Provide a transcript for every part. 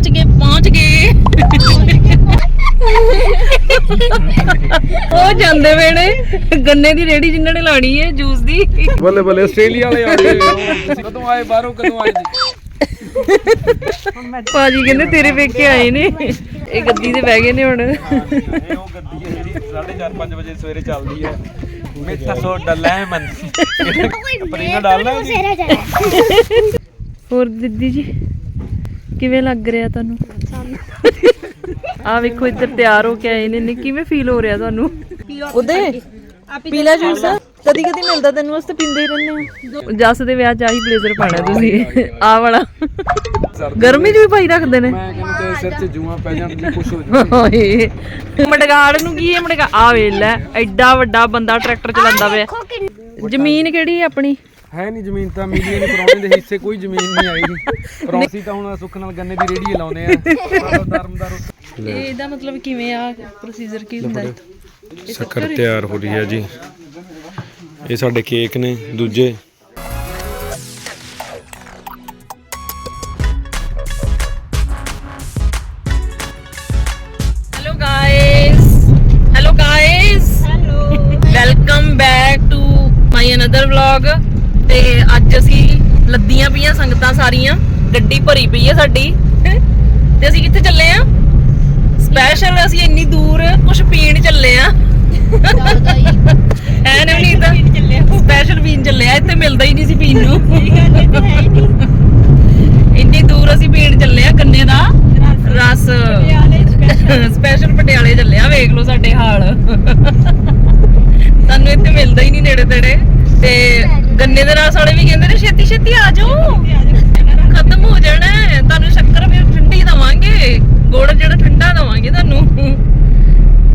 ਪਹੁੰਚ ਗਏ ਪਹੁੰਚ ਗਏ। ਉਹ ਜਾਂਦੇ ਵੇਣੇ ਗੰਨੇ ਦੀ ਰੇੜੀ ਜਿਨ੍ਹਾਂ ਨੇ ਲਾਣੀ ਹੈ ਜੂਸ ਦੀ। ਬੱਲੇ ਬੱਲੇ ਆਸਟ੍ਰੇਲੀਆ ਵਾਲੇ ਆ ਗਏ। ਕਦੋਂ ਆਏ ਬਾਹਰੋਂ ਕਦੋਂ ਆਏ ਜੀ? ਭਾਜੀ ਕਹਿੰਦੇ ਤੇਰੇ ਵੇਖ ਆਏ ਨੇ। ਇਹ ਗੱਦੀ ਤੇ ਬਹਿ ਗਏ ਨੇ ਹੁਣ। ਇਹ ਉਹ ਗੱਡੀ ਹੈ ਜਿਹੜੀ 4:30 5 ਵਜੇ ਸਵੇਰੇ ਚੱਲਦੀ ਹੈ। ਮਿੱਠਾ ਸੋਡਾ ਲੈਮਨ ਪਨੀਰ ਡਾਲਣਾ ਹੈ ਜੀ। ਹੋਰ ਦਿੱਦੀ ਜੀ? ਕਿਵੇਂ ਲੱਗ ਰਿਹਾ ਤੁਹਾਨੂੰ? ਆ ਵੇਖੋ ਇੱਧਰ ਤਿਆਰ ਹੋ ਕੇ ਆਏ ਨੇ ਨੇ ਕਿਵੇਂ ਫੀਲ ਹੋ ਰਿਹਾ ਤੁਹਾਨੂੰ? ਉਹਦੇ ਪੀਲਾ ਜੂਸ ਕਦੀ ਕਦੀ ਮਿਲਦਾ ਤੈਨੂੰ ਵਾਸਤੇ ਪੀਂਦੇ ਹੀ ਰਹਿੰਦੇ ਆ ਜੱਸ ਦੇ ਵਿਆਹ ਚ ਆਹੀ ਬਲੇਜ਼ਰ ਪਾਣਾ ਤੁਸੀਂ। ਆ ਵਾਲਾ। ਗਰਮੀ ਚ ਵੀ ਪਾਈ ਰੱਖਦੇ ਨੇ। ਮੈਂ ਕਹਿੰਦਾ ਤੇਰੇ ਸਿਰ 'ਚ ਜੂਆਂ ਪੈ ਜਾਣ ਤੇ ਖੁਸ਼ ਹੋ ਜਾ। ਓਏ। ਮਡਗਾੜ ਨੂੰ ਕੀ ਹੈ ਮਡਗਾ ਆ ਵੇਖ ਲੈ ਐਡਾ ਵੱਡਾ ਬੰਦਾ ਟਰੈਕਟਰ ਚਲਾਉਂਦਾ ਪਿਆ। ਜ਼ਮੀਨ ਕਿਹੜੀ ਹੈ ਆਪਣੀ? ਹੈ ਨਹੀਂ ਜ਼ਮੀਨ ਤਾਂ ਮਿਲੀ ਨਹੀਂ ਪਰੌਣੇ ਦੇ ਹਿੱਸੇ ਕੋਈ ਜ਼ਮੀਨ ਨਹੀਂ ਆਈ। ਪਰੌਸੀ ਤਾਂ ਹੁਣ ਸੁੱਖ ਨਾਲ ਗੰਨੇ ਦੀ ਰੇੜੀ ਲਾਉਂਦੇ ਆ। ਧਰਮਦਾਰ ਇਹ ਇਹਦਾ ਮਤਲਬ ਕਿਵੇਂ ਆ ਪ੍ਰੋਸੀਜਰ ਕੀ ਹੁੰਦਾ? ਹੈ ਸ਼ੱਕਰ ਤਿਆਰ ਹੋ ਰਹੀ ਹੈ ਜੀ। ਇਹ ਸਾਡੇ ਕੇਕ ਨੇ ਦੂਜੇ ਲੱਦੀਆਂ ਪਈਆਂ ਸੰਗਤਾਂ ਸਾਰੀਆਂ ਗੱਡੀ ਭਰੀ ਪਈ ਹੈ ਸਾਡੀ। ਤੇ ਅਸੀਂ ਕਿੱਥੇ ਚੱਲੇ ਆ? ਸਪੈਸ਼ਲ ਅਸੀਂ ਇੰਨੀ ਦੂਰ ਕੁਝ ਪੀਣ ਚੱਲੇ ਆ। ਐ ਨਵਨੀਤ ਸਪੈਸ਼ਲ ਪੀਣ ਚੱਲੇ ਆ। ਇੱਥੇ ਮਿਲਦਾ ਹੀ ਨਹੀਂ ਸੀ ਪੀਣ ਨੂੰ। ਇੰਨੀ ਦੂਰ ਅਸੀਂ ਪੀਣ ਚੱਲੇ ਆ ਗੰਨੇ ਦਾ ਰਸ। ਸਪੈਸ਼ਲ ਪਟਿਆਲੇ ਚੱਲੇ ਆ ਵੇਖ ਲਓ ਸਾਡੇ ਹਾਲ। ਤੁਹਾਨੂੰ ਇੱਥੇ ਮਿਲਦਾ ਹੀ ਨਹੀਂ ਨੇੜੇ ਤੇੜੇ। ਤੇ ਗੰਨੇ ਦੇ ਰਸ ਵਾਲੇ ਵੀ ਕਹਿੰਦੇ ਨੇ ਛੇਤੀ ਛੇਤੀ ਆ ਜਾਓ। ਖਤਮ ਹੋ ਜਾਣਾ ਹੈ। ਤੁਹਾਨੂੰ ਸ਼ੱਕਰ ਫਿਰ ਠੰਡੀ ਦਵਾਂਗੇ। ਗੁੜ ਜਿਹੜਾ ਠੰਡਾ ਦਵਾਂਗੇ ਤੁਹਾਨੂੰ।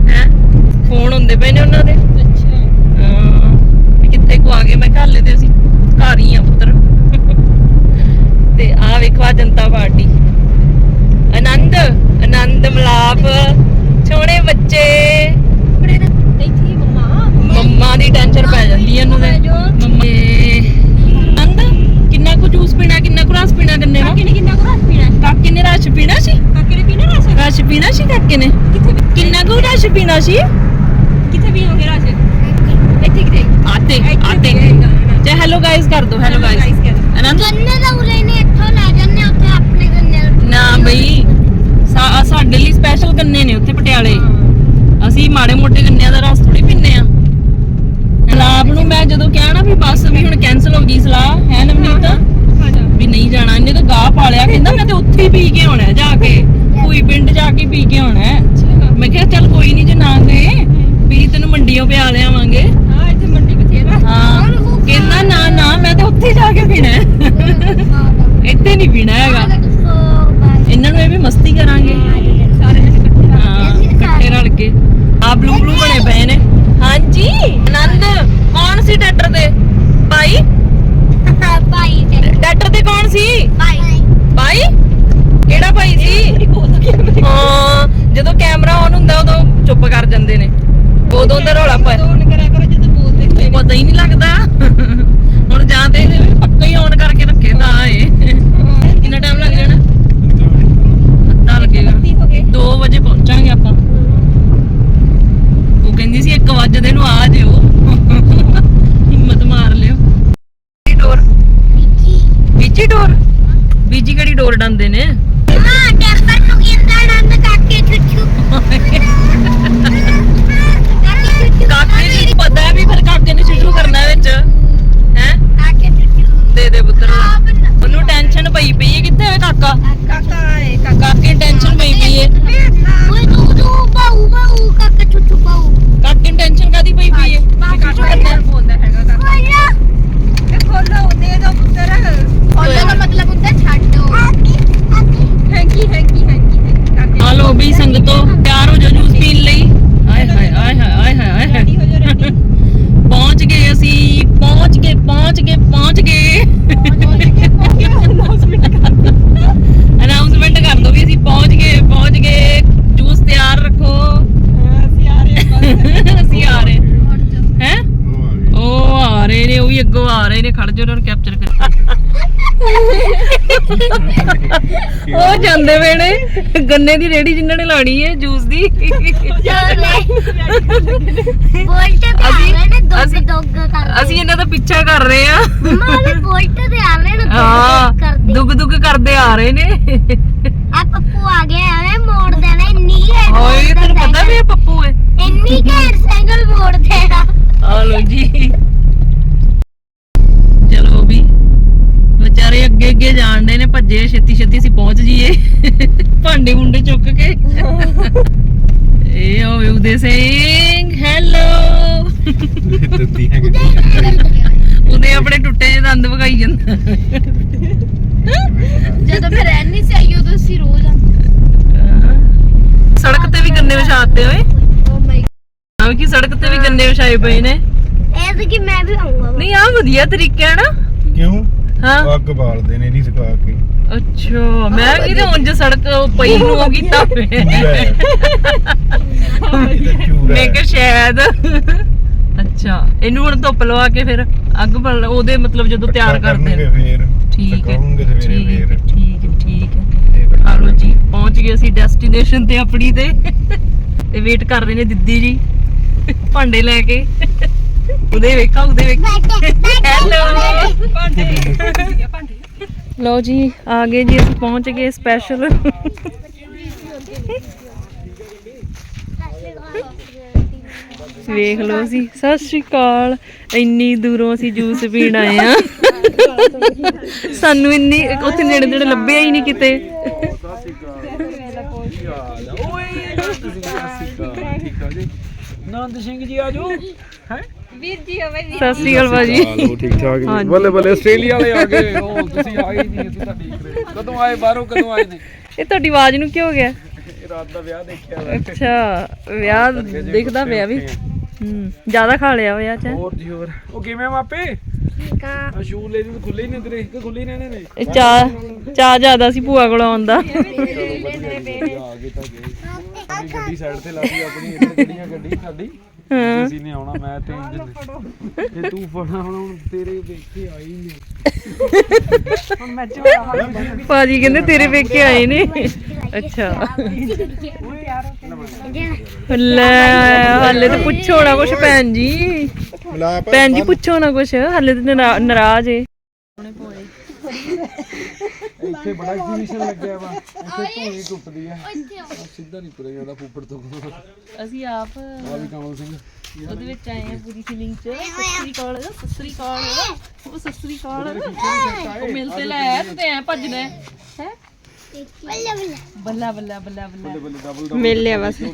ਹੈ? ਫੋਨ ਹੁੰਦੇ ਪਏ ਨੇ ਉਹਨਾਂ ਦੇ। ਹਾਂ। ਵੀ ਕਿੱਥੇ ਕੋ ਆ ਗਏ? ਮੈਂ ਘਰ ਤੇ ਅਸੀਂ ਘਰ ਹੀ ਆ ਪੁੱਤਰ। ਤੇ ਆ ਵੇਖੋ ਆ ਜਨਤਾ ਪਾਰਟੀ। ਆਨੰਦ ਆਨੰਦ ਮਲਾਪ ਛੋਣੇ ਬੱਚੇ ਮੰਮਾ ਦੀ ਟੈਨਸ਼ਨ ਪੈ ਜਾਂਦੀ ਹੈ ਇਹਨੂੰ ਤੇ ਮੰਮਾ ਤੇ ਆਨੰਦ ਕਿੰਨਾ ਕੁ ਜੂਸ ਪੀਣਾ ਕਿੰਨਾ ਕੁ ਰਸ ਪੀਣਾ ਕੰਨੇ ਵਾ ਕਾਕੇ ਨੇ ਰਸ ਪੀਣਾ ਸੀ ਰਸ ਪੀਣਾ ਸੀ ਕਾਕੇ ਨੇ ਕਿੰਨਾ ਕੁ ਰਸ ਪੀਣਾ ਸੀ ਆਤੇ ਆਤੇ। ਜੇ ਹੈਲੋ ਗਾਇਸ ਕਰ ਦੋ ਹੈਲੋ ਗਾਇਸ ਆਨੰਦ ਨਾ? ਬਈ ਸਾ- ਸਾਡੇ ਲਈ ਸਪੈਸ਼ਲ ਗੰਨੇ ਨੇ ਉੱਥੇ ਪਟਿਆਲੇ। ਅਸੀਂ ਮਾੜੇ ਮੋਟੇ ਗੰਨਿਆਂ ਦਾ ਰਸ ਥੋੜੀ ਪੀਨੇ ਆ ਲਾਭ ਨੂੰ ਮੈਂ ਜਦੋਂ ਕਿਹਾ ਨਾ ਵੀ ਬੱਸ ਵੀ ਹੁਣ ਕੈਨਸਲ ਹੋ ਗਈ ਸਲਾਹ ਹੈ ਨਵਨੀਤ ਵੀ ਨਹੀਂ ਜਾਣਾ ਇਹਨੇ ਤਾਂ ਗਾਹ ਪਾ ਲਿਆ ਕਹਿੰਦਾ ਮੈਂ ਤੇ ਉੱਥੇ ਹੀ ਪੀ ਕੇ ਆਉਣਾ ਜਾ ਕੇ। ਕੋਈ ਪਿੰਡ ਜਾ ਕੇ ਪੀ ਕੇ ਆਉਣਾ। ਹੈ। ਮੈਂ ਕਿਹਾ ਚੱਲ ਕੋਈ ਨਹੀਂ ਜੇ ਨਾ ਗਏ ਵੀ ਤੈਨੂੰ ਮੰਡੀੋਂ ਪਿਆ ਲਿਆਵਾਂਗੇ। ਹਾਂ ਕਹਿੰਦਾ ਨਾ ਨਾ ਮੈਂ ਤੇ ਉੱਥੇ ਜਾ ਕੇ ਪੀਣਾ। ਹੈ। ਇੱਥੇ ਨਹੀਂ ਪੀਣਾ ਹੈਗਾ। ਇਹਨਾਂ ਨੂੰ ਇਹ ਵੀ ਮਸਤੀ ਕਰਾਂਗੇ। ਹਾਂ ਇਕੱਠੇ ਰਲ ਕੇ। ਆ ਬਲੂ ਬਲੂ ਬਣੇ ਪਏ ਨੇ। ਹਾਂਜੀ ਆਨੰਦ ਕੌਣ ਸੀ ਟਰੈਕਟਰ ਤੇ? ਭਾਈ ਟਰੈਕਟਰ ਤੇ ਕੌਣ ਸੀ ਭਾਈ ਕਿਹੜਾ ਭਾਈ ਸੀ ਹਾਂ ਜਦੋਂ ਕੈਮਰਾ ਆਨ ਹੁੰਦਾ ਉਦੋਂ ਚੁੱਪ ਕਰ ਜਾਂਦੇ ਨੇ ਉਦੋਂ ਦਾ ਰੌਲਾ ਪਾ ਪਤਾ ਹੀ ਨਹੀਂ ਲੱਗਦਾ ਹੁਣ ਜਾਂ ਤੇ ਇਹ ਪੱਕਾ ਹੀ ਆਨ ਕਰਕੇ ਰੱਖੇ ਤਾਂ ਏ ਕਿੰਨਾ ਟਾਈਮ ਲੱਗ ਜਾਣਾ ਅੱਧਾ ਲੱਗੇਗਾ 2 ਵਜੇ ਪਹੁੰਚਾਂਗੇ ਆਪਾਂ ਉਹ ਕਹਿੰਦੀ ਸੀ 1 ਵਜੇ ਨੂੰ ਆ ਜਿਓ ਹਿੰਮਤ ਮਾਰ ਲਿਓ ਕਿਹੜੀ ਡੋਰ ਬੀਜੀ ਡੋਰ ਬੀਜੀ ਕਿਹੜੀ ਡੋਰ ਡਾਂਦੇ ਨੇ ਕਾਕੇ ਨੂੰ ਪਤਾ ਹੈ ਵੀ ਫਿਰ ਕਾਕੇ ਨੇ ਸ਼ੁਰੂ ਕਰਨਾ ਵਿੱਚ ਹੈ ਦੇ ਦੇ ਪੁੱਤਰ ਉਹਨੂੰ ਟੈਨਸ਼ਨ ਪਈ ਪਈ ਹੈ ਕਿੱਥੇ ਹੈ ਕਾਕਾ ਕਾਕੇ ਨੂੰ ਟੈਨਸ਼ਨ ਪਈ ਪਈ ਹੈ ਕਾਕੇ ਨੂੰ ਟੈਨਸ਼ਨ ਕਾਦੀ ਪਈ ਪਈ ਹੈ ਵੀ ਸ਼ੁਰੂ ਕਰਨਾ ਹੈ। ਆ ਲੋ ਵੀ ਸੰਗਤੋ ਤਿਆਰ ਹੋ ਜਾਓ ਜੂਸ ਪੀਣ ਲਈ ਆਏ ਹਾਏ ਆਏ ਹਾਏ ਆਏ ਹਾਏ ਆਏ ਹਾਏ ਪਹੁੰਚ ਗਏ ਅਸੀਂ ਪਹੁੰਚ ਗਏ ਪਹੁੰਚ ਗਏ ਪਹੁੰਚ ਗਏ ਅਨਾਉਂਸਮੈਂਟ ਕਰ ਦੋ ਵੀ ਅਸੀਂ ਪਹੁੰਚ ਗਏ ਪਹੁੰਚ ਗਏ ਜੂਸ ਤਿਆਰ ਰੱਖੋ ਅਸੀਂ ਆ ਰਹੇ ਹੈ ਉਹ ਆ ਰਹੇ ਨੇ ਉਹ ਵੀ ਅੱਗੋਂ ਆ ਰਹੇ ਨੇ ਖੜ ਜਾਓ ਉਹਨਾਂ ਨੂੰ ਕੈਪਚਰ ਕਰ ਉਹ ਜਾਂਦੇ ਵੇ ਨੇ ਗੰਨੇ ਦੀ ਰੇੜੀ ਜਿਨ੍ਹਾਂ ਨੇ ਲਾਣੀ ਹੈ ਜੂਸ ਦੀ। ਬੋਲਟ ਤੇ ਆ ਰਹੇ ਨੇ ਦੁੱਗ ਅਸੀਂ- ਦੁੱਗ ਕਰ ਅਸੀਂ ਇਹਨਾਂ ਦਾ ਪਿੱਛਾ ਕਰ ਰਹੇ ਆ। ਮੰਮਾ ਉਹਦੇ ਬੋਲਟ ਤੇ ਆ ਰਹੇ ਨੇ ਹਾਂ ਦੁੱਗ ਕਰਦੇ। ਦੁੱਗ ਦੁੱਗ ਕਰਦੇ ਆ ਰਹੇ ਨੇ। ਆ ਪੱਪੂ ਆ ਗਿਆ ਐਵੇਂ ਮੋੜ ਦੇਣਾ ਇੰਨੀ ਘੈਂਟ ਓਏ ਮੋੜਦਾ ਤੈਨੂੰ ਪਤਾ ਵੀ ਇਹ ਪੱਪੂ ਹੈ। ਇੰਨੀ ਘੈਂਟ ਸਾਈਕਲ ਮੋੜ ਦੇਣਾ। ਆ ਲੋ ਜੀ ਚਲੋ ਵੀ ਵਿਚਾਰੇ ਅੱਗੇ ਅੱਗੇ ਜਾਣਦੇ ਨੇ ਭੱਜੇ ਛੇਤੀ ਛੇਤੀ ਅਸੀਂ ਪਹੁੰਚ ਜੀਏ ਭਾਂਡੇ ਮੁੰਡੇ ਚੁੱਕ ਕੇ। ਇਹ ਹੋਵੇ ਉਦੇ ਸਿੰਘ ਹੈਲੋ ਦਿੱਤੀਆਂ ਉਹਦੇ ਆਪਣੇ ਟੁੱਟੇ ਜਿਹੇ ਦੰਦ ਵਗਾਈ ਜਾਂਦਾ। ਜਦੋਂ ਮੈਂ ਰਹਿਣੀ ਸੀ ਆਈ ਉਦੋਂ ਅਸੀਂ ਰੋਜ਼ ਸੜਕ ਤੇ ਵੀ ਗੰਨੇ ਵਿਛਾਤੇ ਓਏ ਓ ਮਾਈ ਆ ਕਿ ਸੜਕ ਤੇ ਵੀ ਗੰਨੇ ਵਿਛਾਏ ਪਏ ਨੇ। ਇਹ ਤਾਂ ਕਿ ਮੈਂ ਵੀ ਆਉਂਗਾ ਨਹੀਂ ਆ ਵਧੀਆ ਤਰੀਕਾ ਹੈ ਨਾ। ਕਿਉਂ? ਹਾਂ? ਅੱਗ ਬਾਲਦੇ ਨੇ ਇਹਦੀ ਸੁਕਾ ਕੇ। ਅੱਛਾ ਮੈਂ ਕਿਤੇ ਉਂਝ ਸੜਕ ਪਈ ਨੂੰ ਉਹ ਕੀਤਾ ਹੋਇਆ। ਮੈਂ ਕਿਹਾ ਸ਼ਾਇਦ। ਅੱਛਾ ਇਹਨੂੰ ਹੁਣ ਧੁੱਪ ਲਵਾ ਕੇ ਫਿਰ ਅੱਗ ਬਲ ਉਹਦੇ ਮਤਲਬ ਜਦੋਂ ਤਿਆਰ ਕਰਦੇ ਨੇ। ਫੇਰ। ਠੀਕ ਹੈ ਸਵੇਰੇ ਠੀਕ ਹੈ ਫੇਰ। ਠੀਕ ਹੈ ਠੀਕ ਹੈ। ਆਲੋ ਜੀ ਪਹੁੰਚ ਗਏ ਅਸੀਂ ਡੈਸਟੀਨੇਸ਼ਨ ਤੇ ਆਪਣੀ ਤੇ। ਤੇ ਵੇਟ ਕਰ ਰਹੇ ਨੇ ਦਿੱਦੀ ਜੀ। ਭਾਂਡੇ ਲੈ ਕੇ। ਉਹਦੇ ਵੇਖਾ ਉਹਦੇ ਵੇਖ। ਹੈਲੋ ਲਓ ਜੀ ਆ ਗਏ ਜੀ ਅਸੀਂ ਪਹੁੰਚ ਗਏ ਸਪੈਸ਼ਲ ਵੇਖ ਲਓ ਅਸੀਂ ਸਤਿ ਸ਼੍ਰੀ ਅਕਾਲ। ਇੰਨੀ ਦੂਰੋਂ ਅਸੀਂ ਜੂਸ ਪੀਣ ਆਏ ਆ ਸਾਨੂੰ ਇੰਨੀ ਉੱਥੇ ਨੇੜੇ ਨੇੜੇ ਲੱਭਿਆ ਹੀ ਨਹੀਂ ਕਿਤੇ। ਨੰਦ ਸਿੰਘ ਜੀ ਆਜੋ ਹੈ? ਸਤਿ ਸ਼੍ਰੀ ਅਕਾਲ ਭਾਜੀ। ਚਲੋ ਠੀਕ ਠਾਕ ਜੀ? ਹਾਂਜੀ। ਬੱਲੇ ਬੱਲੇ ਆਸਟ੍ਰੇਲੀਆ ਵਾਲੇ ਆ ਗਏ। ਉਹ ਤੁਸੀਂ ਆਏ ਹੀ ਨਹੀਂ ਅਸੀਂ ਤਾਂ ਦੇਖ ਰਹੇ ਕਦੋਂ ਆਏ ਬਾਹਰੋਂ ਕਦੋਂ ਆਏ ਨੇ? ਇਹ ਤੁਹਾਡੀ ਆਵਾਜ਼ ਨੂੰ ਕੀ ਹੋ ਗਿਆ? ਇਹ ਰਾਤ ਦਾ ਵਿਆਹ ਦੇਖਿਆ ਵਾ। ਅੱਛਾ ਵਿਆਹ ਦਿਖਦਾ ਪਿਆ ਵੀ। ਹੂੰ ਜ਼ਿਆਦਾ ਖਾ ਲਿਆ ਹੋਇਆ ਚ ਹੋਰ ਜੀ ਹੋਰ। ਉਹ ਕਿਵੇਂ ਮਾਪੇ? ਆ। ਸ਼ੂ ਲੈ ਜੀ ਖੁੱਲੇ ਹੀ ਨੇ ਤੇਰੇ? ਕਿ ਖੁੱਲੇ ਹੀ ਨੇ ਇਹ ਚਾ ਚਾ ਜ਼ਿਆਦਾ ਸੀ ਭੂਆ ਕੋਲ ਆਉਂਦਾ ਆ ਗਏ ਤਾਂ ਗਏ। ਸਾਡੀ ਗੱਡੀ ਸਾਈਡ ਤੇ ਲਾ ਦੀ ਆਪਣੀ ਇੱਧਰ ਗੱਡੀਆਂ ਗੱਡੀ ਸਾਡੀ। ਅਸੀਂ ਨੇ ਆਉਣਾ ਮੈਂ ਤੇ ਇੰਜਨ ਨੇ ਤੇ ਤੂੰ ਫੜਾ ਹੁਣ ਹੁਣ ਤੇਰੇ ਵੇਖੇ ਆਈ ਨੇ। ਭਾਜੀ ਕਹਿੰਦੇ ਤੇਰੇ ਵੇਖੇ ਆਏ ਨੇ। ਅੱਛਾ। ਲੈ। ਹਾਲੇ ਤੇ ਪੁੱਛੋ ਨਾ ਕੁਛ ਭੈਣ ਜੀ। ਭੈਣ ਜੀ ਪੁੱਛੋ ਨਾ ਕੁਛ ਹਾਲੇ ਤੇ ਨਰਾ- ਨਾਰਾਜ਼ ਏ। ਇੱਥੇ ਬੜਾ ਐਗਜ਼ੀਬਿਸ਼ਨ ਲੱਗਿਆ ਵਾ। ਇੱਥੇ ਧੂਣੀ ਟੁੱਟਦੀ ਆ। ਆਹ ਸਿੱਧਾ ਨਹੀਂ ਤੁਰਿਆ ਜਾਂਦਾ ਫੁੱਫੜ ਤੋਂ। ਅਸੀਂ ਆਪ ਆ ਵੀ ਕਮਲ ਸਿੰਘ। ਉਹਦੇ ਵਿੱਚ ਆਏ ਆ ਪੂਰੀ ਫੀਲਿੰਗ ਚ। ਸਸਰੀ ਕਾਲ ਸਸਰੀ ਕਾਲ ਉਹ ਸਸਰੀ ਕਾਲ। ਉਹ ਮਿਲ ਤੇ ਲੈ ਤੂੰ ਤੇ ਐ ਭੱਜਣਾ ਹੈ। ਹੈਂ? ਬੱਲਾ ਬੱਲਾ। ਬੱਲਾ ਬੱਲਾ ਬੱਲੇ ਡਬਲ ਮਿਲ ਲਿਆ ਬਸ। ਉਹ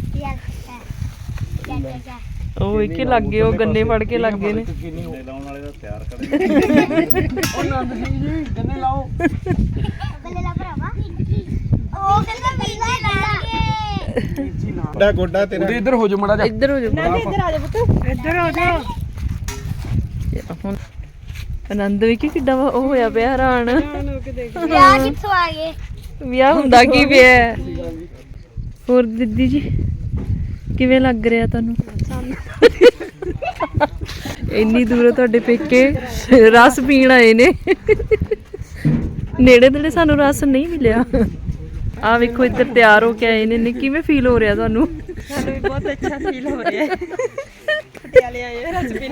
ਉਹ ਇੱਕੇ ਲੱਗ ਉਹ ਗੰਨੇ ਫੜ ਕੇ ਲੱਗ ਨੇ। ਗੰਨੇ ਲਾਉਣ ਵਾਲੇ ਦਾ ਤਿਆਰ ਕਰਦੇ ਉਹ ਨੰਦ ਜੀ ਗੰਨੇ ਲਾਓ ਗੰਨੇ ਲਾ ਭਰਾਵਾ ਉਹ ਕਹਿੰਦਾ ਵੀਲਾ ਲਾਗੇ ਜੀ ਨਾ ਇੱਧਰ ਹੋ ਜਾ ਮੜਾ ਜਾ ਇੱਧਰ ਹੋ ਜਾ ਨਾ ਇੱਧਰ ਆ ਜਾ। ਪੁੱਤ ਇੱਧਰ ਹੁਣ ਆਨੰਦ ਵੀ ਕਿੱਡਾ ਉਹ ਹੋਇਆ ਪਿਆ ਹੈਰਾਨ। ਵਿਆਹ ਕਿੱਥੋਂ ਆ ਗਏ? ਵਿਆਹ ਹੁੰਦਾ ਕੀ ਪਿਆ? ਹੋਰ ਦਿੱਦੀ ਜੀ। ਕਿਵੇਂ ਲੱਗ ਰਿਹਾ ਤੁਹਾਨੂੰ? ਇੰਨੀ ਦੂਰੋਂ ਤੁਹਾਡੇ ਪੇਕੇ ਰਸ ਪੀਣ ਆਏ ਨੇ। ਨੇੜੇ ਨੇੜੇ ਸਾਨੂੰ ਰਸ ਨਹੀਂ ਮਿਲਿਆ। ਆ ਵੇਖੋ ਇੱਧਰ ਤਿਆਰ ਹੋ ਕੇ ਆਏ ਨੇ। ਨੇ ਕਿਵੇਂ ਫੀਲ ਹੋ ਰਿਹਾ ਤੁਹਾਨੂੰ? ਸਾਨੂੰ ਵੀ ਬਹੁਤ ਅੱਛਾ ਫੀਲ ਹੋ ਰਿਹਾ ਹੈ। ਪਟਿਆਲੇ ਆਏ ਰਸ ਪੀਣ।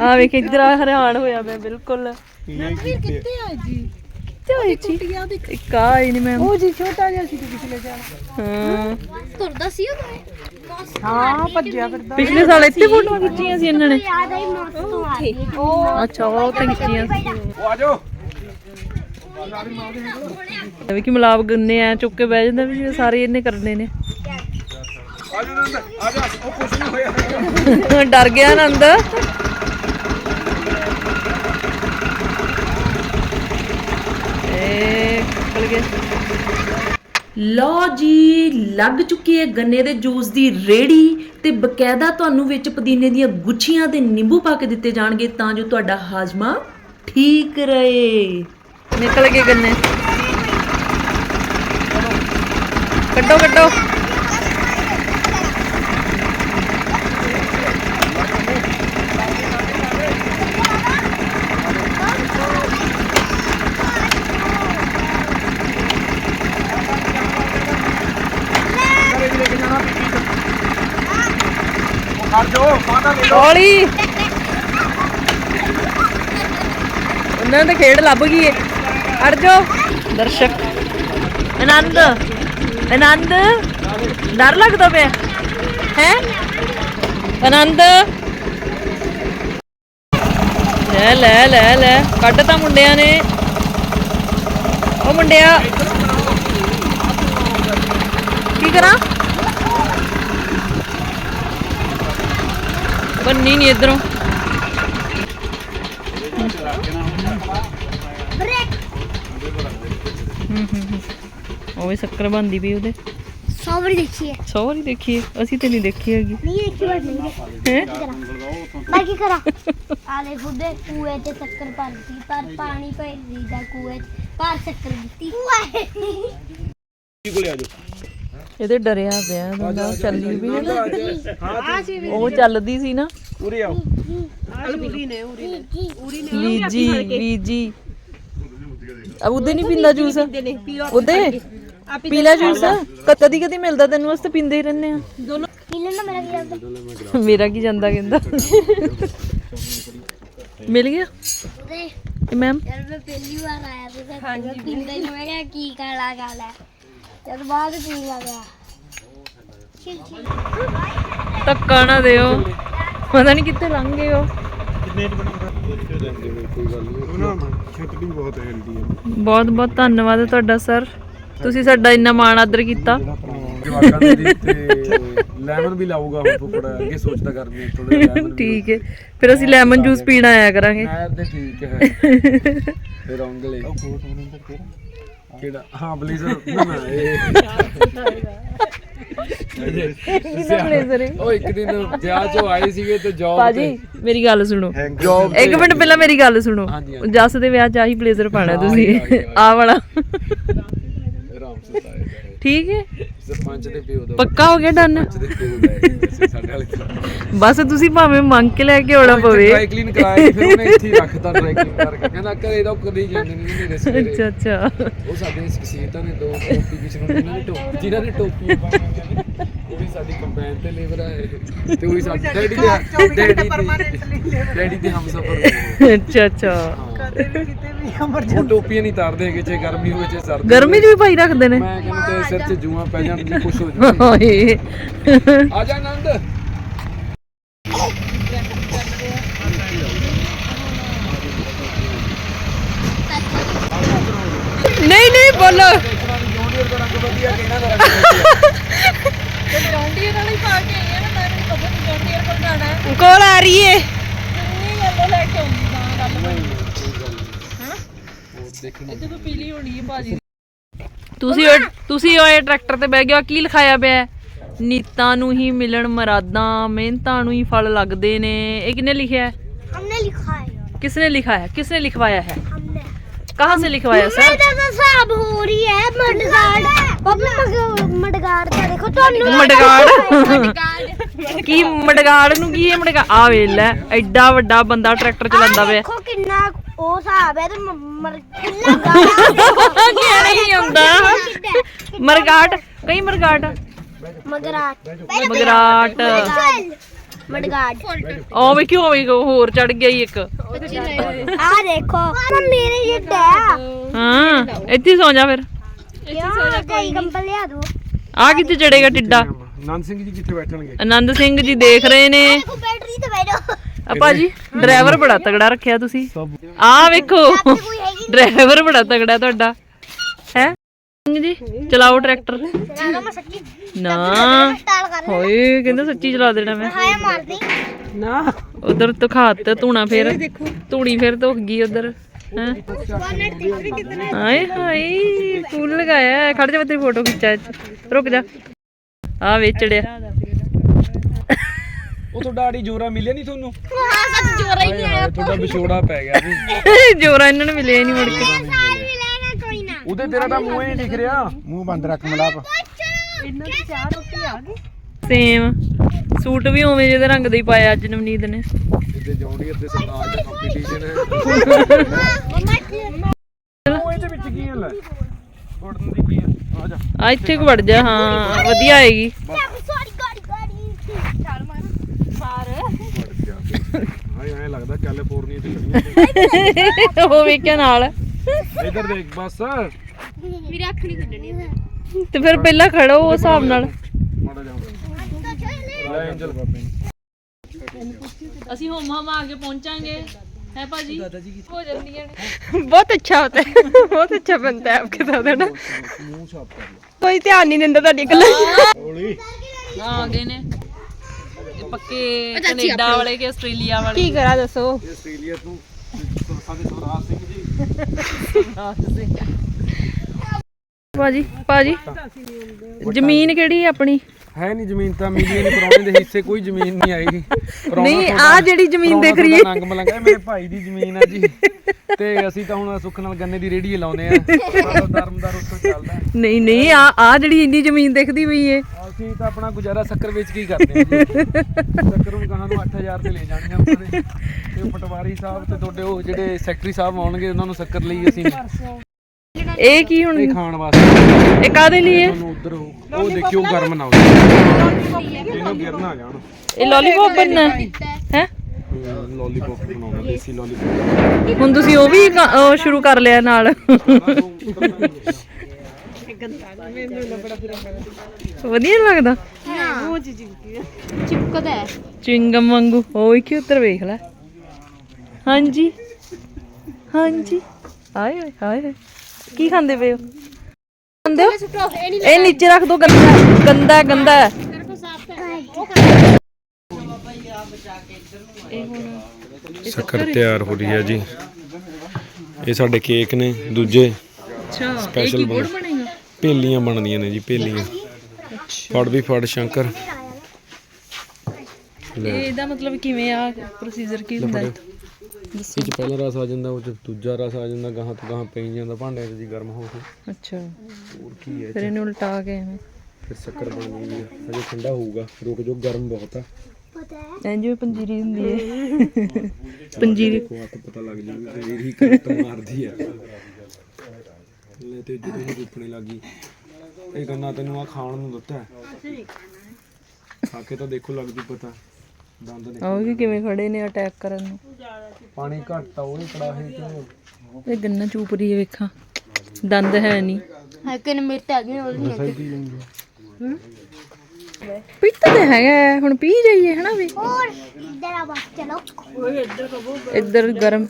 ਆ ਵੇਖ ਇੱਧਰ ਆ ਹੈਰਾਨ ਹੋਇਆ ਮੈਂ ਬਿਲਕੁਲ। ਕਿੱਥੇ ਹੋਈ ਸੀ ਇੱਕ ਆ ਹੀ ਨਹੀਂ ਮੈਂ। ਉਹ ਜੀ ਛੋਟਾ ਜਿਹਾ ਸੀ ਪਿਛਲੇ ਸਾਲ। ਹਾਂ। ਤੁਰਦਾ ਸੀ ਉਹ ਹਾਂ ਭੱਜਿਆ ਫਿਰਦਾ। ਪਿਛਲੇ ਸਾਲ ਇੱਥੇ ਫੋਟੋਆਂ ਖਿੱਚੀਆਂ ਸੀ ਇਹਨਾਂ ਨੇ। ਯਾਦ ਆਈ ਮੌਤ ਤੋਂ ਆ ਗਈ। ਉਹ ਅੱਛਾ ਉਹ ਤਾਂ ਖਿੱਚੀਆਂ ਸੀ। ਉਹ ਆ ਜਾਓ। ਵੀ ਕਿ ਮਲਾਬ ਗੰਨੇ ਆ ਚੁੱਕ ਕੇ ਬਹਿ ਜਾਂਦਾ ਵੀ ਸਾਰੇ ਇਹਨੇ ਕਰਨੇ ਨੇ। ਆ ਜਾ ਨੰਦ ਆ ਜਾ ਉਹ ਕੁਛ ਨਹੀਂ ਹੋਇਆ। ਡਰ ਗਿਆ ਆਨੰਦ ਲਓ ਜੀ ਲੱਗ ਚੁੱਕੀ ਹੈ ਗੰਨੇ ਦੇ ਜੂਸ ਦੀ ਰੇੜੀ ਤੇ ਬਕਾਇਦਾ ਤੁਹਾਨੂੰ ਵਿੱਚ ਪੁਦੀਨੇ ਦੀਆਂ ਗੁੱਛੀਆਂ ਤੇ ਨਿੰਬੂ ਪਾ ਕੇ ਦਿੱਤੇ ਜਾਣਗੇ ਤਾਂ ਜੋ ਤੁਹਾਡਾ ਹਾਜ਼ਮਾ ਠੀਕ ਰਹੇ। ਨਿਕਲ ਗਏ ਗੰਨੇ। ਕੱਢੋ ਕੱਢੋ ਖੜ ਜਾਓ ਖਾਣਾ ਲੈ ਹੌਲੀ ਉਹਨਾਂ ਦੇ ਖੇਡ ਲੱਭ ਗਈ ਏ। ਅੜ ਜਾ ਦਰਸ਼ਕ। ਆਨੰਦ। ਆਨੰਦ। ਡਰ ਲੱਗਦਾ ਪਿਆ। ਹੈ? ਆਨੰਦ। ਲੈ ਲੈ ਲੈ ਲੈ। ਕੱਢ ਤਾਂ ਮੁੰਡਿਆਂ ਨੇ। ਉਹ ਮੁੰਡਿਆ। ਕੀ ਕਰਾਂ? ਬੰਨੀ ਨਹੀਂ ਇਧਰੋਂ। ਉਹ ਵੀ ਸ਼ੱਕਰ ਬੰਦੀ ਵੀ ਉਹਦੇ। ਸੌਵਰ ਦੇਖੀਏ ਸੌਰੀ ਦੇਖੀਏ ਅਸੀਂ ਤੇ ਨਹੀਂ ਦੇਖੀ ਹੈਗੀ। ਨਹੀਂ ਦੇਖੀ ਬਸ ਨਹੀਂ ਹੈ? ਮੈਂ ਕੀ ਕਰਾਂ? ਆ ਲੈ ਖੁਦੇ ਕੂਏ ਤੇ ਸ਼ੱਕਰ ਭਰਦੀ ਪਰ ਪਾਣੀ ਭਰਦੀ ਦਾ ਕੂਏ 'ਚ, ਪਰ ਸ਼ੱਕਰ ਦਿੱਤੀ। ਕੋਲੇ ਆ ਜਾਓ? ਇਹਦੇ ਡਰਿਆ ਪਿਆ ਬੰਦਾ ਚੱਲੀ ਵੀ ਹੈ। ਨਾ ਉਹ ਚੱਲਦੀ ਸੀ ਨਾ। ਉਰੇ ਆਓ। ਵੀਜੀ ਵੀਜੀ ਅਬ ਉਹਦੇ ਨਹੀਂ ਪੀਂਦਾ ਜੂਸ? ਉਹਦੇ? ਪੀ ਲੈ ਜੂਸ? ਕਦੀ ਕਦੀ ਮਿਲਦਾ ਤੈਨੂੰ ਵਾਸਤੇ ਪੀਂਦੇ ਹੀ ਰਹਿੰਦੇ ਆ ਨਾ ਮੇਰਾ ਕੀ ਜਾਂਦਾ ਮੇਰਾ ਕੀ ਜਾਂਦਾ ਕਹਿੰਦਾ। ਮਿਲ ਗਿਆ? ਇਹ ਮੈਮ? ਯਾਰ ਮੈਂ ਪਹਿਲੀ ਵਾਰ ਆਇਆ ਤੇ ਹਾਂਜੀ। ਪੀਂਦਾ ਹੀ ਮੈਂ ਕਿਹਾ ਕੀ ਕਾਲਾ ਕਾਲਾ ਜਦ ਬਾਅਦ ਪੀਣ ਲੱਗਾ ਚਿਲ ਚਿਲ ਧੱਕਾ ਨਾ ਦਿਓ। ਪਤਾ ਨਹੀਂ ਕਿੱਥੇ ਲੰਘ ਗਏ ਉਹ। ਬਹੁਤ ਹੈਲਦੀ ਹੈ ਬਹੁਤ ਬਹੁਤ ਧੰਨਵਾਦ ਤੁਹਾਡਾ ਸਰ। ਤੁਸੀਂ ਸਾਡਾ ਇੰਨਾ ਮਾਣ ਆਦਰ ਕੀਤਾ। ਜਵਾਕਾਂ ਦੇ ਦੀ ਤੇ ਲੈਮਨ ਵੀ ਲਾਊਗਾ ਹੁਣ ਫੁੱਫੜ ਅੱਗੇ ਸੋਚਦਾ ਕਰਨੀ ਥੋੜਾ ਲੈਮਨ ਠੀਕ ਹੈ। ਫਿਰ ਅਸੀਂ ਲੈਮਨ ਜੂਸ ਪੀਣ ਆਇਆ ਕਰਾਂਗੇ। ਨਹਿਰ ਦੇ ਠੀਕ ਹੈ। ਫਿਰ ਔਂਗਲੇ ਕਿਹੜਾ ਹਾਂ ਬਲੀਜ਼ਰ ਨਾ ਨਾ ਇਹ ਉਹ ਇੱਕ ਦਿਨ ਵਿਆਹ ਚੋਂ ਆਏ ਸੀਗੇ ਤੇ ਜੌਬ ਬਾਜੀ ਮੇਰੀ ਗੱਲ ਸੁਣੋ। ਜੌਬ ਇੱਕ ਮਿੰਟ ਪਹਿਲਾਂ ਮੇਰੀ ਗੱਲ ਸੁਣੋ। ਜੱਸ ਦੇ ਵਿਆਹ ਚ ਆਹੀ ਬਲੇਜ਼ਰ ਪਾਣਾ ਤੁਸੀਂ। ਆਹ ਵਾਲਾ। ਆਰਾਮ ਸੇ ਆਏ ਠੀਕ ਹੈ? ਸਰਪੰਚ ਦੇ ਪਿਓ ਦਾ ਪੱਕਾ ਹੋ ਗਿਆ ਡਨ? ਸਰਪੰਚ ਦੇ ਪਿਓ ਦਾ ਹੈ, ਵੈਸੇ ਸਾਡੇ ਵਾਲੇ ਦਾ ਬਸ ਤੁਸੀਂ ਭਾਵੇਂ ਮੰਗ ਕੇ ਲੈ ਕੇ ਆਉਣਾ ਪਵੇ। ਡਰਾਈ ਕਲੀਨ ਕਰਾਇਆ ਫਿਰ ਉਹਨੇ ਇੱਥੇ ਹੀ ਰੱਖਤਾ ਡਰਾਈ ਕਲੀਨ ਕਰਕੇ। ਕਹਿੰਦਾ ਘਰੇ ਤਾਂ ਕਦੇ ਜਾਂਦੇ ਨਹੀਂ ਮੇਰੇ ਸਵੇਰੇ। ਅੱਛਾ ਅੱਛਾ। ਉਹ ਸਾਡੇ ਸਕਸੀਤਾਂ ਨੇ ਦੋ ਟੋਪੀ ਕਿਸੇ ਨੂੰ ਟੋਪੀ ਜਿਨ੍ਹਾਂ ਨੇ ਟੋਪੀ ਉਹ ਵੀ ਸਾਡੀ ਕੰਪੈਨ ਤੇ ਲੇਬਰ ਹੈ ਤੇ ਉਹ ਵੀ ਸਾਡੀ ਡੈਡੀ ਦੇ ਡੈਡੀ ਦੇ ਡੈਡੀ ਦੇ ਹਮਸਫਰ ਅੱਛਾ ਅੱਛਾ। ਉਹ ਟੋਪੀਆਂ ਨਹੀਂ ਤਾਰਦੇ ਹੈਗੇ ਜੇ ਗਰਮੀ ਹੋਵੇ ਜੇ ਸਰਦੀ ਗਰਮੀ ਚ ਵੀ ਪਾਈ ਰੱਖਦੇ ਨੇ। ਮੈਂ ਕਹਿੰਦਾ ਚਾਹੇ ਸਿਰ 'ਚ ਜੂਆਂ ਪੈ ਜਾਣ ਜੀ ਕੁਛ ਹੋ ਜਾਵੇ ਹਾਏ ਆ ਜਾ ਆਨੰਦ। ਨਹੀਂ ਨਹੀਂ ਬੋਲੋ। ਜੌਂਡੀਅਰ ਦਾ ਰੰਗ ਵਧੀਆ ਕਿਹਨਾਂ ਦਾ ਰੰਗ ਵਧੀਆ ਜੌਂਡੀਅਰ ਵਾਲੀ ਪਾ ਕੇ ਆਈ ਨਾ ਮੈਂ ਨਹੀਂ ਪਤਾ ਜੌਂਡੀਅਰ ਕੋਲ ਜਾਣਾ ਕੋਲ ਆ ਰਹੀ ਏ। ਕਿੰਨੀ ਗੱਲ ਲੈ ਕੇ ਆਉਂਦੀ ਤਾਂ ਗੱਲ ਉਹ ਦੇਖਣਾ। ਇੱਥੇ ਤਾਂ ਪੀਲੀ ਹੋਣੀ ਹੈ ਬਾਜੀ ਤੁਸੀਂ ਉਹ- ਤੁਸੀਂ ਉਹ ਟਰੈਕਟਰ ਤੇ ਬਹਿ ਗਿਆ ਕੀ ਲਿਖਾਇਆ ਪਿਆ ਹੈ? ਨੀਤਾਂ ਨੂੰ ਹੀ ਮਿਲਣ ਮਰਾਦਾਂ ਮਿਹਨਤਾਂ ਨੂੰ ਹੀ ਫਲ ਲੱਗਦੇ ਨੇ ਇਹ ਕਿਹਨੇ ਲਿਖਿਆ ਹੈ हमने लिखा है किसने लिखा है किसने लिखवाया है हमने कहाँ से लिखवाया सर मेरा तो साहब हो रही है मडगाड़ पापा मग- मडगाड़ का देखो तो ਮਡਗਾੜ ਕੀ ਮਡਗਾੜ ਨੂੰ ਕੀ ਹੈ ਮਡਗਾੜ ਆ ਵੇਖ ਲੈ ਐਡਾ ਵੱਡਾ ਬੰਦਾ ਟਰੈਕਟਰ ਚਲਾਉਂਦਾ ਵੇ ਦੇਖੋ ਕਿੰਨਾ ਉਹ ਹਿਸਾਬ ਹੈ ਤੇ ਮਰ ਕਿੰਨਾ ਗਾੜਾ ਕੀ ਨਹੀਂ ਹੁੰਦਾ ਮਰਗਾਟ ਕਈ ਮਰਗਾਟ? ਮਗਰਾਟ। ਮਗਰਾਟ। ਮਡਗਾੜ ਉਹ ਵੇ ਕਿਉਂ ਵੇ ਹੋਰ ਚੜ ਗਿਆ ਈ ਇੱਕ। ਆ ਦੇਖੋ ਮੇਰੇ ਜਿੱਡਾ ਹਾਂ। ਇੱਥੇ ਹੀ ਸੌ ਜਾ ਫਿਰ। ਕਿਉਂ? ਕਈ ਕੰਬਲ ਲਿਆ ਦੋ। ਆ ਕਿੱਥੇ ਚੜੇਗਾ ਟਿੱਡਾ? ਨੰਦ ਸਿੰਘ ਜੀ ਕਿੱਥੇ ਬੈਠਣਗੇ? ਆਨੰਦ ਸਿੰਘ ਜੀ ਦੇਖ ਰਹੇ ਨੇ। ਦੇਖੋ ਬੈਟਰੀ ਤੇ ਬੈਠੋ। ਆ ਭਾਜੀ ਡਰਾਈਵਰ ਬੜਾ ਤਗੜਾ ਰੱਖਿਆ ਤੁਸੀਂ। ਆ ਵੇਖੋ। ਕੋਈ ਹੈਗੀ ਡਰਾਈਵਰ ਬੜਾ ਤਗੜਾ ਤੁਹਾਡਾ। ਹੈ? ਜੀ ਚਲਾਓ ਟਰੈਕਟਰ। ਨਾ ਮੈਂ ਸੱਚੀ। ਨਾ। ਸਟਾਲ ਕਰ ਹੋਏ ਕਹਿੰਦਾ ਸੱਚੀ ਚਲਾ ਦੇਣਾ ਮੈਂ। ਹਾਇਆ ਮਾਰਦੀ। ਉਧਰ ਦਿਖਾਤ ਧੂਣਾ ਫੇਰ। ਧੂਣੀ ਫੇਰ ਧੁੱਕ ਗਈ ਉਧਰ। ਹਾਂ? ਹਾਏ ਹਾਏ। ਫੁੱਲ ਲਗਾਇਆ। ਹੈ। ਖੜ ਜਾ ਮੈਂ ਤੇਰੀ ਫੋਟੋ ਖਿੱਚਾ। ਰੁਕ ਜਾ। ਆ ਵੇਚੜਿਆ। ਉਹ ਤੁਹਾਡਾ ਆੜੀ ਜੋਰਾ ਮਿਲਿਆ ਨਹੀਂ ਤੁਹਾਨੂੰ? ਹਾਂ ਸੱਚ ਜੋਰਾ ਹੀ ਨਹੀਂ ਆਇਆ ਤੁਹਾਡਾ ਵਿਛੋੜਾ ਪੈ ਗਿਆ ਜੀ। ਜੋਰਾ ਇਹਨਾਂ ਨੂੰ ਮਿਲਿਆ ਹੀ ਨਹੀਂ ਮੁੜ ਕੇ। ਸਾਲ ਵੀ ਲੈਣਾ ਕੋਈ ਨਾ। ਉਹਦੇ ਤੇਰਾ ਤਾਂ ਮੂੰਹ ਹੀ ਨਹੀਂ ਦਿਖ ਰਿਹਾ। ਮੂੰਹ ਬੰਦ ਰੱਖ ਮਲਾਪ ਇਹਨਾਂ ਦੀ ਚਾਰ ਰੋਟੀ ਆ ਗਈ? ਸੇਮ ਸੂਟ ਵੀ ਉਵੇਂ ਜਿਹੇ ਦੇ ਰੰਗ ਦਾ ਹੀ ਪਾਇਆ ਅੱਜ ਨਵਨੀਤ ਨੇ। ਇਹਦੇ ਜੌਂਡੀਅਰ ਤੇ ਸਰਦਾਰ ਦਾ ਕੰਪੀਟੀਸ਼ਨ ਹੈ। ਮੰਮਾ ਉਹ ਇਹਦੇ ਵਿੱਚ ਕੀ ਹੈ ਲੈ? ਉੜਨ ਦੀ ਕੀ ਹੈ? ਆ ਇੱਥੇ ਕੁ ਵੜ ਜਾ ਹਾਂ ਵਧੀਆ ਆਏਗੀ। ਸੌਰੀ ਗਾੜੀ ਗਾੜੀ। ਚੱਲ ਮਾਰ। ਮਾਰ। ਹਾਏ ਐਂ ਲੱਗਦਾ ਕੈਲੀਫੋਰਨੀਆ ਚ ਖੜੀਆਂ ਉਹ ਵੇਖਿਆ ਨਾਲ। ਨੇ। ਇੱਧਰ ਦੇਖ ਬਸ। ਮੇਰੀ ਅੱਖ ਨਹੀਂ ਕੱਢਣੀ ਤੇ ਫਿਰ ਪਹਿਲਾਂ ਖੜੋ ਉਸ ਹਿਸਾਬ ਨਾਲ। ਮਾੜਾ ਐਂਜਲ ਅਸੀਂ ਹੋਮ ਹਮ ਆ ਕੇ ਪਹੁੰਚਾਂਗੇ। ਬਹੁਤ ਅੱਛਾ ਹੁੰਦਾ ਹੈ ਬਹੁਤ ਅੱਛਾ ਬੰਦਾ ਹੈ ਆਪਕੇ ਸਾਥ ਹੈ ਨਾ ਕੋਈ ਧਿਆਨ ਨਹੀਂ ਦਿੰਦਾ ਤੁਹਾਡੀ ਗੱਲ। ਆ ਗਏ ਨੇ। ਪੱਕੇ ਕੈਨੇਡਾ ਵਾਲੇ ਕਿ ਆਸਟ੍ਰੇਲੀਆ ਵਾਲੇ? ਕੀ ਕਰਾ ਦੱਸੋ? ये ऑस्ट्रेलिया ਸਾਡੇ ਸਵਰਾਜ ਸਿੰਘ ਜੀ। ਭਾਜੀ ਭਾਜੀ ਜ਼ਮੀਨ ਕਿਹੜੀ ਹੈ ਆਪਣੀ? ਹੈ ਨਹੀਂ ਜ਼ਮੀਨ ਤਾਂ ਮਿਲੀ ਨਹੀਂ ਪਰੌਣੇ ਦੇ ਹਿੱਸੇ ਕੋਈ ਜ਼ਮੀਨ ਨਹੀਂ ਆਈ ਨਹੀਂ ਆ ਜਿਹੜੀ ਜ਼ਮੀਨ ਦੇਖ ਰਹੀ ਹੈ। ਨੰਗ ਮਲੰਗਾ ਮੇਰੇ ਭਾਈ ਦੀ ਜ਼ਮੀਨ ਹੈ ਜੀ। ਤੇ ਅਸੀਂ ਤਾਂ ਹੁਣ ਸੁੱਖ ਨਾਲ ਗੰਨੇ ਦੀ ਰੇੜੀ ਲਾਉਂਦੇ ਆ ਸਾਡਾ ਧਰਮਦਾਰ ਉੱਥੋਂ ਚੱਲਦਾ ਨਹੀਂ ਨਹੀਂ ਆ ਆ ਜਿਹੜੀ ਇੰਨੀ ਜ਼ਮੀਨ ਦਿਖਦੀ ਪਈ ਏ। ਅਸੀਂ ਤਾਂ ਆਪਣਾ ਗੁਜ਼ਾਰਾ ਸ਼ੱਕਰ ਵੇਚ ਕੇ ਹੀ ਕਰਦੇ ਜੀ। ਸ਼ੱਕਰ ਨੂੰ ਗਾਹਾਂ ਨੂੰ 8000 ਤੇ ਲੈ ਜਾਣੀ ਆ ਉਹਨਾਂ ਨੇ ਤੇ ਪਟਵਾਰੀ ਸਾਹਿਬ ਤੇ ਤੁਹਾਡੇ ਉਹ ਜਿਹੜੇ ਸੈਕਟਰੀ ਸਾਹਿਬ ਆਉਣਗੇ ਉਹਨਾਂ ਨੂੰ ਸ਼ੱਕਰ ਲਈ ਅਸੀਂ। ਇਹ ਕੀ ਹੁਣ? ਇਹ ਖਾਣ ਵਾਸਤੇ ਇਹ ਕਾਦੇ ਲਈ ਹੈ? ਤੁਹਾਨੂੰ ਉਧਰ ਉਹ ਉਹ ਦੇਖਿਓ ਗਰਮ ਨਾ ਹੋਵੇ ਇਹਨੂੰ ਗਿਰਨਾ ਆ ਜਾਣ। ਇਹ ਲੋਲੀਪੌਪ ਬਣਨਾ ਹੈ? ਲੋਲੀਪੌਪ ਬਣਾਉਣਾ ਦੇਸੀ ਲੋਲੀਪੌਪ ਹੁਣ ਤੁਸੀਂ ਉਹ ਵੀ ਕ- ਉਹ ਸ਼ੁਰੂ ਕਰ ਲਿਆ ਨਾਲ। ਵਧੀਆ ਨੀ ਲੱਗਦਾ? ਚਿਪਕਦਾ ਹੈ। ਚਿੰਗਮ ਵਾਂਗੂ। ਓਏ ਕੀ ਉੱਤਰ ਵੇਖ ਲੈ। ਹਾਂਜੀ। ਹਾਂਜੀ। ਹਾਏ ਹਾਏ ਹਾਏ। ਕੀ ਖਾਂਦੇ ਪਏ ਹੋ? ਖਾਂਦੇ ਹੋ? ਇਹ ਨੀਚੇ ਰੱਖ ਦੋ ਗੰਦਾ ਗੰਦਾ ਗੰਦਾ। ਹੈ। ਸ਼ੱਕਰ ਤਿਆਰ ਹੋ ਰਹੀ ਹੈ ਜੀ। ਇਹ ਸਾਡੇ ਕੇਕ ਨੇ ਦੂਜੇ ਅੱਛਾ ਕੀ ਬਣ- ਭੇਲੀਆਂ ਬਣਦੀਆਂ ਨੇ ਜੀ ਭੇਲੀਆਂ ਫੜ ਵੀ ਫੜ ਸ਼ੰਕਰ। ਇਹ ਇਹਦਾ ਮਤਲਬ ਕਿਵੇਂ ਆ ਪ੍ਰੋਸੀਜਰ ਕੀ ਹੁੰਦਾ ਹੈ ਇਹ ਚ ਪਹਿਲਾ ਰਸ ਆ ਜਾਂਦਾ ਉਹ ਚ ਦੂਜਾ ਰਸ ਆ ਜਾਂਦਾ ਗਾਹਾਂ ਤੋਂ ਗਾਹਾਂ ਪਈ ਜਾਂਦਾ ਭਾਂਡੇ 'ਚ ਜੀ ਗਰਮ ਹੋ ਕੇ। ਅੱਛਾ। ਹੋਰ ਕੀ ਹੈ ਫਿਰ ਇਹਨੂੰ ਉਲਟਾ ਕੇ ਐਵੇਂ। ਫਿਰ ਸ਼ੱਕਰ ਬਣ ਜਾਂਦੀ ਹੈ। ਅਜੇ ਠੰਡਾ ਹੋਊਗਾ। ਰੁਕ ਜੋ ਗਰਮ ਬਹੁਤ ਆ। ਪਤਾ ਹੈ? ਐਂ ਜਿਵੇਂ ਪੰਜੀਰੀ ਹੁੰਦੀ ਹੈ। ਪੰਜੀਰੀ। ਕੋ ਹੱਥ ਪਤਾ ਲੱਗ ਜੂਗਾ ਤੇ ਇਹੀ ਕਰਤ ਮਾਰਦੀ ਆ। ਲੈ ਤੇ ਜਦੋਂ ਇਹ ਰੁਪਣੇ ਲੱਗੀ ਇਹ ਗੰਨਾ ਤੈਨੂੰ ਆ ਖਾਣ ਨੂੰ ਦਿੱਤਾ। ਹੈ। ਖਾ ਕੇ ਤਾਂ ਦੇਖੋ ਲੱਗਦੀ ਪਤਾ। ਦੰਦ ਆਹ ਵੀ ਕਿਵੇਂ ਖੜੇ ਨੇ ਅਟੈਕ ਕਰਨ ਨੂੰ। ਪਾਣੀ ਘੱਟ ਆ ਉਹਨੇ ਕੜਾਹੇ ਚ ਇਹ ਗੰਨਾ ਚੂਪ ਰਹੀ ਹੈ ਵੇਖਾਂ। ਦੰਦ ਹੈ ਨਹੀਂ। ਹਾਂ ਕਿਨ ਮਿਰਤ ਆ ਗਈ ਉਹਦੀ ਸਹੀ ਕੀ ਲੰਗੀ ਪੀਤਾ ਤੇ ਹੈਗਾ ਹੁਣ ਪੀ ਜਾਈਏ ਹਨਾ ਵੀ? ਹੋਰ ਇੱਧਰ ਆ ਬਸ ਚਲੋ। ਇੱਧਰ ਗਰਮ।